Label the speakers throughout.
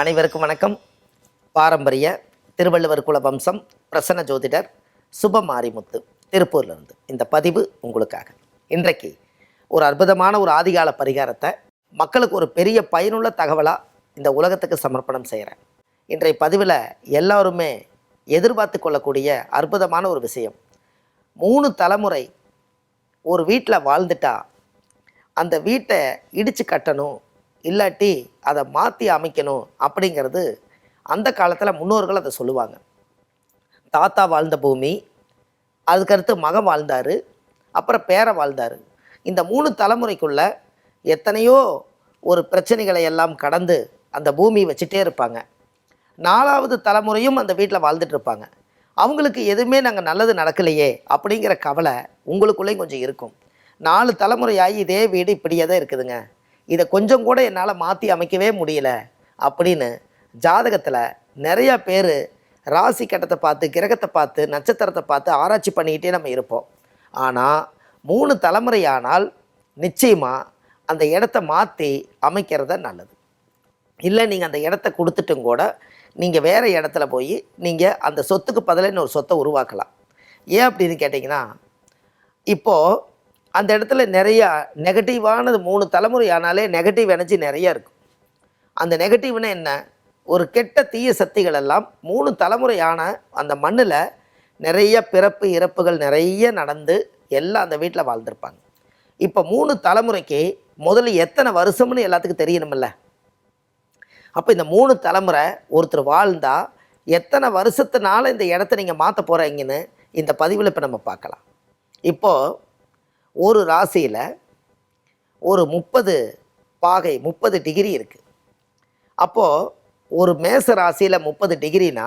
Speaker 1: அனைவருக்கும் வணக்கம். பாரம்பரிய திருவள்ளுவர் குல வம்சம் பிரசன்ன ஜோதிடர் சுப மாரிமுத்து திருப்பூர்லேருந்து இந்த பதிவு உங்களுக்காக. இன்றைக்கு ஒரு அற்புதமான ஒரு ஆதிகால பரிகாரத்தை மக்களுக்கு ஒரு பெரிய பயனுள்ள தகவலாக இந்த உலகத்துக்கு சமர்ப்பணம் செய்கிறேன் இன்றைய பதிவில் எல்லாருமே எதிர்பார்த்து கொள்ளக்கூடிய அற்புதமான ஒரு விஷயம். மூணு தலைமுறை ஒரு வீட்டில் வாழ்ந்துட்டா அந்த வீட்டை இடித்து கட்டணும் இல்லாட்டி அதை மாற்றி அமைக்கணும் அப்படிங்கிறது அந்த காலத்தில் முன்னோர்கள் அதை சொல்லுவாங்க. தாத்தா வாழ்ந்த பூமி அதுக்கடுத்து மகன் வாழ்ந்தார் அப்புறம் பேரை வாழ்ந்தார். இந்த மூணு தலைமுறைக்குள்ள எத்தனையோ ஒரு பிரச்சனைகளை எல்லாம் கடந்து அந்த பூமி வச்சுட்டே இருப்பாங்க. நாலாவது தலைமுறையும் அந்த வீட்டில் வாழ்ந்துட்டு இருப்பாங்க. அவங்களுக்கு எதுவுமே நாங்கள் நல்லது நடக்கலையே அப்படிங்கிற கவலை உங்களுக்குள்ளேயும் கொஞ்சம் இருக்கும். நாலு தலைமுறையாகி இதே வீடு இப்படியே தான் இருக்குதுங்க. இதை கொஞ்சம் கூட என்னால் மாற்றி அமைக்கவே முடியல. அப்படின்னு ஜாதகத்தில் நிறையா பேர் ராசி கட்டத்தை பார்த்து கிரகத்தை பார்த்து நட்சத்திரத்தை பார்த்து ஆராய்ச்சி பண்ணிக்கிட்டே நம்ம இருப்போம். ஆனால் மூணு தலைமுறையானால் நிச்சயமாக அந்த இடத்த மாற்றி அமைக்கிறது தான் நல்லது. இல்லை நீங்கள் அந்த இடத்த கொடுத்துட்டும் கூட நீங்கள் வேறு இடத்துல போய் நீங்கள் அந்த சொத்துக்கு பதிலாக இன்னொரு சொத்தை உருவாக்கலாம். ஏன் அப்படின்னு கேட்டிங்கன்னா இப்போது அந்த இடத்துல நிறையா நெகட்டிவானது மூணு தலைமுறை ஆனாலே நெகட்டிவ் எனர்ஜி நிறையா இருக்கும். அந்த நெகட்டிவ்னா என்ன? ஒரு கெட்ட தீய சக்திகள் எல்லாம் மூணு தலைமுறையான அந்த மண்ணில் நிறைய பிறப்பு இறப்புகள் நிறைய நடந்து எல்லாம் அந்த வீட்டில் வாழ்ந்திருப்பாங்க. இப்போ மூணு தலைமுறைக்கு முதல்ல எத்தனை வருஷம்னு எல்லாத்துக்கும் தெரியணுமில்ல அப்போ இந்த மூணு தலைமுறை ஒருத்தர் வாழ்ந்தால் எத்தனை வருஷத்தினால இந்த இடத்த நீங்கள் மாற்ற போகிறீங்கன்னு இந்த பதிவில் இப்போ நம்ம பார்க்கலாம். இப்போது ஒரு ராசியில் ஒரு முப்பது பாகை முப்பது டிகிரி இருக்குது அப்போது ஒரு மேச ராசியில் முப்பது டிகிரினா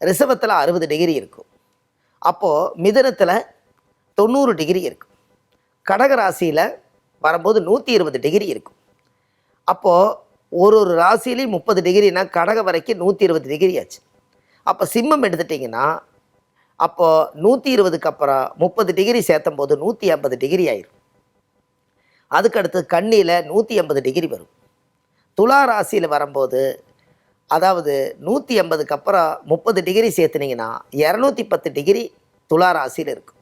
Speaker 1: ரிசவத்தில் அறுபது டிகிரி இருக்கும். அப்போது மிதனத்தில் தொண்ணூறு டிகிரி இருக்கும் கடக ராசியில் வரும்போது நூற்றி இருபது டிகிரி இருக்கும். அப்போது ஒரு ஒரு ராசியிலையும் முப்பது டிகிரினா கடக வரைக்கும் நூற்றி இருபது டிகிரி ஆச்சு. அப்போ சிம்மம் எடுத்துட்டிங்கன்னா அப்போது நூற்றி இருபதுக்கு அப்புறம் முப்பது டிகிரி சேர்த்தும் போது நூற்றி ஐம்பது டிகிரி ஆயிரும். அதுக்கடுத்து கண்ணியில் நூற்றி ஐம்பது டிகிரி வரும். துலா ராசியில் வரும்போது அதாவது நூற்றி ஐம்பதுக்கு அப்புறம் முப்பது டிகிரி சேர்த்துனீங்கன்னா இரநூத்தி பத்து டிகிரி துலா ராசியில் இருக்கும்.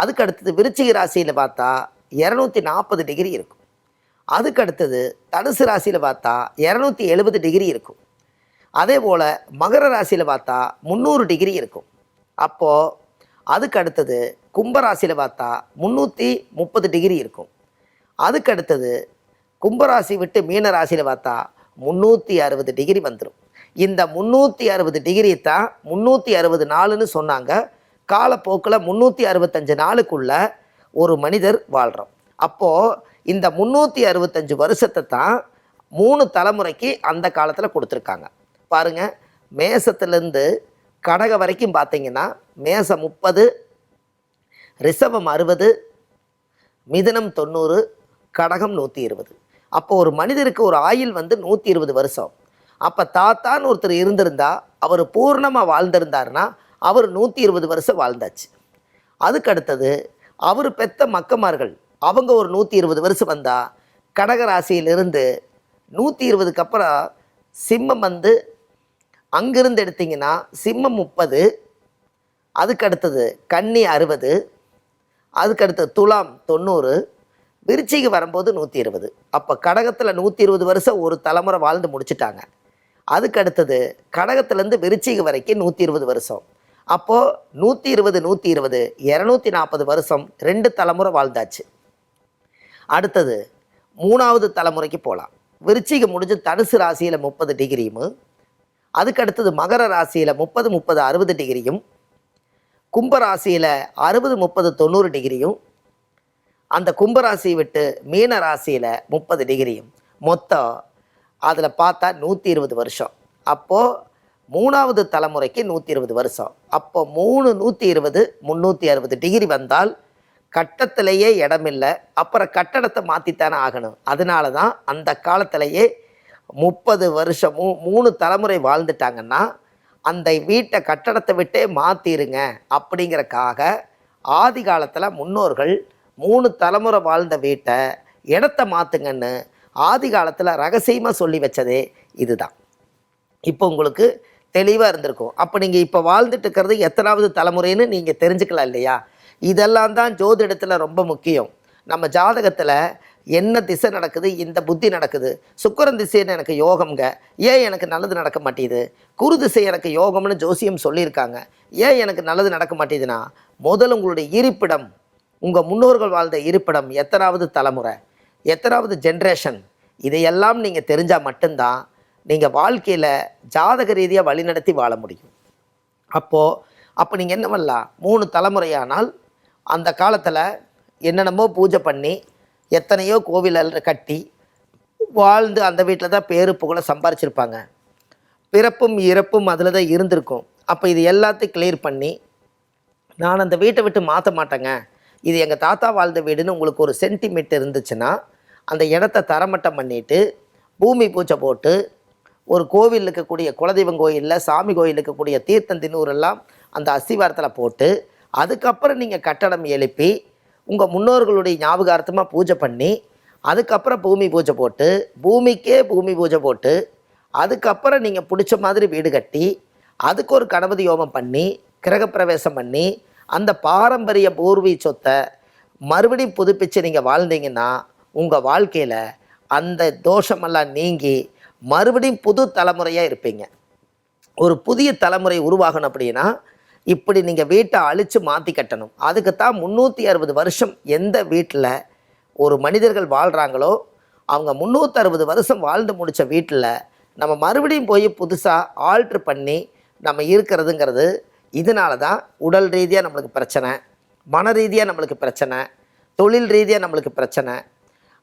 Speaker 1: அதுக்கு அடுத்தது விருச்சிக ராசியில் பார்த்தா இரநூத்தி நாற்பது டிகிரி இருக்கும். அதுக்கு அடுத்தது தனுசு ராசியில் பார்த்தா இரநூத்தி எழுபது டிகிரி இருக்கும். அதே போல் மகர ராசியில் பார்த்தா முந்நூறு டிகிரி இருக்கும். அப்போது அதுக்கு அடுத்தது கும்பராசியில் பார்த்தா முந்நூற்றி முப்பது டிகிரி இருக்கும். அதுக்கு அடுத்தது கும்பராசி விட்டு மீன ராசியில் பார்த்தா முந்நூற்றி அறுபது டிகிரி வந்துடும் இந்த முந்நூற்றி அறுபது டிகிரி தான் முந்நூற்றி அறுபது நாளுன்னு சொன்னாங்க. காலப்போக்கில் முந்நூற்றி அறுபத்தஞ்சு நாளுக்குள்ள ஒரு மனிதர் வாழ்கிறோம் அப்போது இந்த முந்நூற்றி அறுபத்தஞ்சு வருஷத்தை தான் மூணு தலைமுறைக்கு அந்த காலத்தில் கொடுத்துருக்காங்க. பாருங்கள் மேசத்துலேருந்து கடக வரைக்கும் பார்த்தீங்கன்னா மேசம் முப்பது ரிஷபம் அறுபது மிதனம் தொண்ணூறு கடகம் நூற்றி இருபது அப்போ ஒரு மனிதருக்கு ஒரு ஆயுள் வந்து நூற்றி இருபது வருஷம். அப்போ தாத்தான்னு ஒருத்தர் இருந்திருந்தா அவர் பூர்ணமாக வாழ்ந்திருந்தாருன்னா அவர் நூற்றி இருபது வருஷம் வாழ்ந்தாச்சு. அதுக்கு அடுத்தது அவர் பெத்த மக்கமார்கள் அவங்க ஒரு நூற்றி இருபது வருஷம் வந்தால் கடகராசியிலிருந்து நூற்றி இருபதுக்கு அப்புறம் சிம்மம் வந்து அங்கிருந்து எடுத்தீங்கன்னா சிம்மம் முப்பது அதுக்கு அடுத்தது கன்னி அறுபது அதுக்கு அடுத்தது துலாம் தொண்ணூறு விருச்சிக்கு வரும்போது நூற்றி இருபது. அப்போ கடகத்தில் நூற்றி இருபது வருஷம் ஒரு தலைமுறை வாழ்ந்து முடிச்சிட்டாங்க. அதுக்கு அடுத்தது கடகத்துலேருந்து விருச்சிக்கு வரைக்கும் நூற்றி இருபது வருஷம். அப்போது நூற்றி இருபது நூற்றி இருபது இரநூத்தி நாற்பது வருஷம் ரெண்டு தலைமுறை வாழ்ந்தாச்சு. அடுத்தது மூணாவது தலைமுறைக்கு போகலாம் விருச்சிக்கு முடிஞ்சு தனுசு ராசியில் முப்பது டிகிரியும் அதுக்கு அடுத்தது மகர ராசியில் முப்பது முப்பது அறுபது டிகிரியும் கும்பராசியில் அறுபது முப்பது தொண்ணூறு டிகிரியும் அந்த கும்பராசி விட்டு மீன ராசியில் முப்பது டிகிரியும். மொத்தம் அதில் பார்த்தா நூற்றி இருபது வருஷம். அப்போது மூணாவது தலைமுறைக்கு நூற்றி இருபது வருஷம். அப்போ மூணு நூற்றி இருபது முந்நூற்றி அறுபது டிகிரி வந்தால் கட்டத்திலேயே இடமில்லை. அப்புறம் கட்டடத்தை மாற்றித்தானே ஆகணும். அதனால தான் அந்த காலத்திலேயே முப்பது வருஷமும் மூணு தலைமுறை வாழ்ந்துட்டாங்கன்னா அந்த வீட்டை கட்டடத்தை விட்டே மாற்றிருங்க அப்படிங்கிறக்காக ஆதி காலத்தில் முன்னோர்கள் மூணு தலைமுறை வாழ்ந்த வீட்டை இடத்த மாற்றுங்கன்னு ஆதி காலத்தில் ரகசியமாக சொல்லி வச்சதே இதுதான். இப்போ உங்களுக்கு தெளிவாக இருந்திருக்கும். அப்போ நீங்கள் இப்போ வாழ்ந்துட்டு இருக்கிறது எத்தனாவது தலைமுறைன்னு நீங்கள் தெரிஞ்சுக்கலாம் இல்லையா? இதெல்லாம் தான் ஜோதிடத்தில் ரொம்ப முக்கியம். நம்ம ஜாதகத்தில் என்ன திசை நடக்குது இந்த புத்தி நடக்குது. சுக்கரன் திசைன்னு எனக்கு யோகம்ங்க. ஏன் எனக்கு நல்லது நடக்க மாட்டேங்குது குரு திசை எனக்கு யோகம்னு ஜோசியம் சொல்லியிருக்காங்க. ஏன் எனக்கு நல்லது நடக்க மாட்டேங்குதுன்னா முதல்ல உங்களுடைய இருப்பிடம் உங்கள் முன்னோர்கள் வாழ்ந்த இருப்பிடம் எத்தனாவது தலைமுறை எத்தனாவது ஜென்ரேஷன் இதையெல்லாம் நீங்கள் தெரிஞ்சால் மட்டும்தான் நீங்கள் வாழ்க்கையில் ஜாதக ரீதியாக வழிநடத்தி வாழ முடியும். அப்போது அப்போ நீங்கள் என்ன பண்ணலாம்? மூணு தலைமுறையானால் அந்த காலத்தில் என்னென்னமோ பூஜை பண்ணி எத்தனையோ கோவில் கட்டி வாழ்ந்து அந்த வீட்டில் தான் பேரு புகழ சம்பாரிச்சிருப்பாங்க. பிறப்பும் இறப்பும் அதில் தான் இருந்திருக்கும். அப்போ இது எல்லாத்தையும் கிளியர் பண்ணி நான் அந்த வீட்டை விட்டு மாற்ற மாட்டேங்க. இது எங்கள் தாத்தா வாழ்ந்த வீடுன்னு உங்களுக்கு ஒரு சென்டிமீட் இருந்துச்சுன்னா அந்த இடத்த தரமட்டம் பண்ணிவிட்டு பூமி பூஜை போட்டு ஒரு கோவில் இருக்கக்கூடிய குலதெய்வம் கோயிலில் சாமி கோயில் இருக்கக்கூடிய தீர்த்தம் தின்னூரெல்லாம் அந்த அஸ்திவாரத்தில் போட்டு அதுக்கப்புறம் நீங்கள் கட்டடம் எழுப்பி உங்கள் முன்னோர்களுடைய ஞாபகார்த்தமாக பூஜை பண்ணி அதுக்கப்புறம் பூமி பூஜை போட்டு பூமிக்கே பூமி பூஜை போட்டு அதுக்கப்புறம் நீங்கள் பிடிச்ச மாதிரி வீடு கட்டி அதுக்கு ஒரு கணபதி யோகம் பண்ணி கிரகப்பிரவேசம் பண்ணி அந்த பாரம்பரிய பூர்வீ சொத்தை மறுபடியும் புதுப்பித்து நீங்கள் வாழ்ந்தீங்கன்னா உங்கள் வாழ்க்கையில் அந்த தோஷமெல்லாம் நீங்கி மறுபடியும் புது தலைமுறையாக இருப்பீங்க. ஒரு புதிய தலைமுறை உருவாகணும் அப்படின்னா இப்படி நீங்கள் வீட்டை அழித்து மாற்றி கட்டணும். அதுக்கு தான் முந்நூற்றி அறுபது வருஷம் எந்த வீட்டில் ஒரு மனிதர்கள் வாழ்கிறாங்களோ அவங்க முந்நூற்றறுபது வருஷம் வாழ்ந்து முடித்த வீட்டில் நம்ம மறுபடியும் போய் புதுசாக ஆல்ட்ரு பண்ணி நம்ம இருக்கிறதுங்கிறது இதனால தான் உடல் ரீதியாக நம்மளுக்கு பிரச்சனை மன ரீதியாக நம்மளுக்கு பிரச்சனை தொழில் ரீதியாக நம்மளுக்கு பிரச்சனை.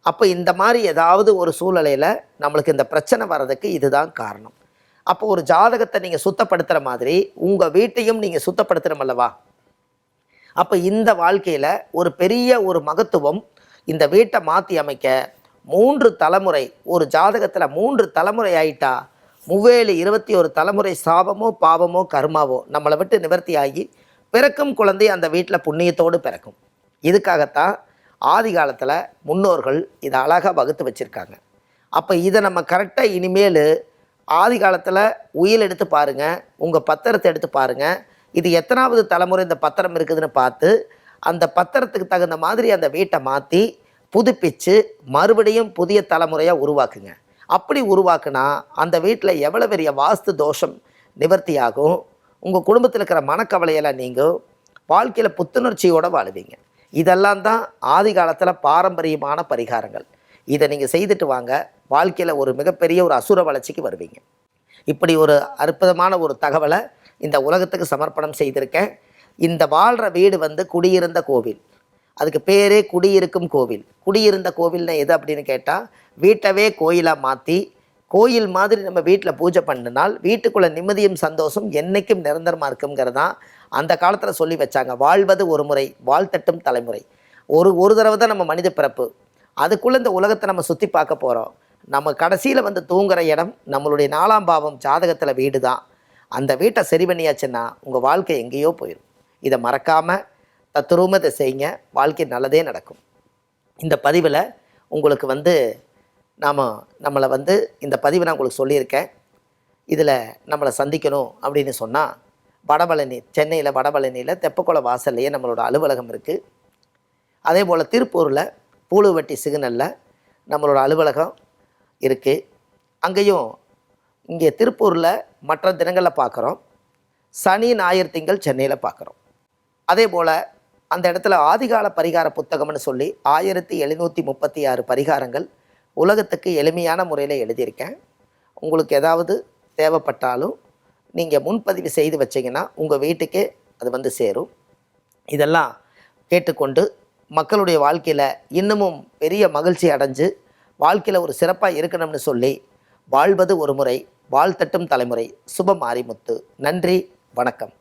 Speaker 1: அப்போ இந்த மாதிரி ஏதாவது ஒரு சூழ்நிலையில் நம்மளுக்கு இந்த பிரச்சனை வர்றதுக்கு இதுதான் காரணம். அப்போ ஒரு ஜாதகத்தை நீங்கள் சுத்தப்படுத்துகிற மாதிரி உங்கள் வீட்டையும் நீங்கள் சுத்தப்படுத்துகிறோம் அல்லவா? அப்போ இந்த வாழ்க்கையில் ஒரு பெரிய ஒரு மகத்துவம் இந்த வீட்டை மாற்றி அமைக்க மூன்று தலைமுறை ஒரு ஜாதகத்தில் மூன்று தலைமுறை ஆயிட்டா மூவேழு இருபத்தி ஒரு தலைமுறை சாபமோ பாவமோ கர்மாவோ நம்மளை விட்டு நிவர்த்தி ஆகி பிறக்கும் குழந்தை அந்த வீட்டில் புண்ணியத்தோடு பிறக்கும். இதுக்காகத்தான் ஆதி காலத்தில் முன்னோர்கள் இதை அழகாக வகுத்து வச்சுருக்காங்க. அப்போ இதை நம்ம கரெக்டாக இனிமேல் ஆதி காலத்தில் உயில் எடுத்து பாருங்கள் உங்கள் பத்திரத்தை எடுத்து பாருங்கள் இது எத்தனாவது தலைமுறை இந்த பத்திரம் இருக்குதுன்னு பார்த்து அந்த பத்திரத்துக்கு தகுந்த மாதிரி அந்த வீட்டை மாற்றி புதுப்பிச்சு மறுபடியும் புதிய தலைமுறையாக உருவாக்குங்க. அப்படி உருவாக்குனா அந்த வீட்டில் எவ்வளோ பெரிய வாஸ்து தோஷம் நிவர்த்தி ஆகும் உங்கள் குடும்பத்தில் இருக்கிற மனக்கவலையெல்லாம் நீங்கும் வாழ்க்கையில் புத்துணர்ச்சியோடு வாழுவீங்க. இதெல்லாம் தான் ஆதி காலத்தில் பாரம்பரியமான பரிகாரங்கள். இதை நீங்கள் செய்துட்டு வாங்க. வாழ்க்கையில் ஒரு மிகப்பெரிய ஒரு அசுர வளர்ச்சிக்கு வருவீங்க. இப்படி ஒரு அற்புதமான ஒரு தகவலை இந்த உலகத்துக்கு சமர்ப்பணம் செய்திருக்கேன். இந்த வாழ்கிற வீடு வந்து குடியிருந்த கோவில். அதுக்கு பேரே குடியிருக்கும் கோவில். குடியிருந்த கோவில்னா எது அப்படின்னு கேட்டால் வீட்டவே கோயிலாக மாற்றி கோயில் மாதிரி நம்ம வீட்டில் பூஜை பண்ணினால் வீட்டுக்குள்ளே நிம்மதியும் சந்தோஷம் என்றைக்கும் நிரந்தரமாக இருக்குங்கிறது தான் அந்த காலத்தில் சொல்லி வச்சாங்க. வாழ்வது ஒரு முறை வாழ்த்தட்டும் தலைமுறை. ஒரு ஒரு தடவை தான் நம்ம மனித பிறப்பு. அதுக்குள்ளே இந்த உலகத்தை நம்ம சுற்றி பார்க்க போகிறோம் நம்ம கடைசியில் வந்து தூங்குகிற இடம் நம்மளுடைய நாலாம் பாவம் ஜாதகத்தில் வீடு தான் அந்த வீட்டை சரி பண்ணியாச்சுன்னா உங்கள் வாழ்க்கை எங்கேயோ போயிடும் இதை மறக்காமல் தத்துரூமத்தை செய்யுங்க வாழ்க்கை நல்லதே நடக்கும். இந்த பதிவில் உங்களுக்கு வந்து நாம் நம்மளை வந்து இந்த பதிவை நான் உங்களுக்கு சொல்லியிருக்கேன். இதில் நம்மளை சந்திக்கணும் அப்படின்னு சொன்னால் வடபழனி சென்னையில் வடபழனியில் தெப்பக்குளம் வாசல்லையே நம்மளோட அலுவலகம் இருக்குது அதே போல் திருப்பூரில் பூலுவட்டி சிக்னலில் நம்மளோட அலுவலகம் இருக்குது அங்கேயும் இங்கே திருப்பூரில் மற்ற தினங்களில் பார்க்குறோம் சனி ஞாயிறு திங்கள் சென்னையில் பார்க்குறோம் அதே போல் அந்த இடத்துல ஆதிகால பரிகார புத்தகம்னு சொல்லி ஆயிரத்தி எழுநூற்றி முப்பத்தி ஆறு பரிகாரங்கள் உலகத்துக்கு எளிமையான முறையில் எழுதியிருக்கேன். உங்களுக்கு ஏதாவது தேவைப்பட்டாலும் நீங்கள் முன்பதிவு செய்து வச்சிங்கன்னா உங்கள் வீட்டுக்கே அது வந்து சேரும். இதெல்லாம் கேட்டுக்கொண்டு மக்களுடைய வாழ்க்கையில் இன்னமும் பெரிய மகிழ்ச்சி அடைஞ்சு வாழ்க்கையில் ஒரு சிறப்பாக இருக்கணும்னு சொல்லி வாழ்வது ஒரு முறை வாழ்த்தட்டும் தலைமுறை. சுபம் ஆரிமுத்து. நன்றி வணக்கம்.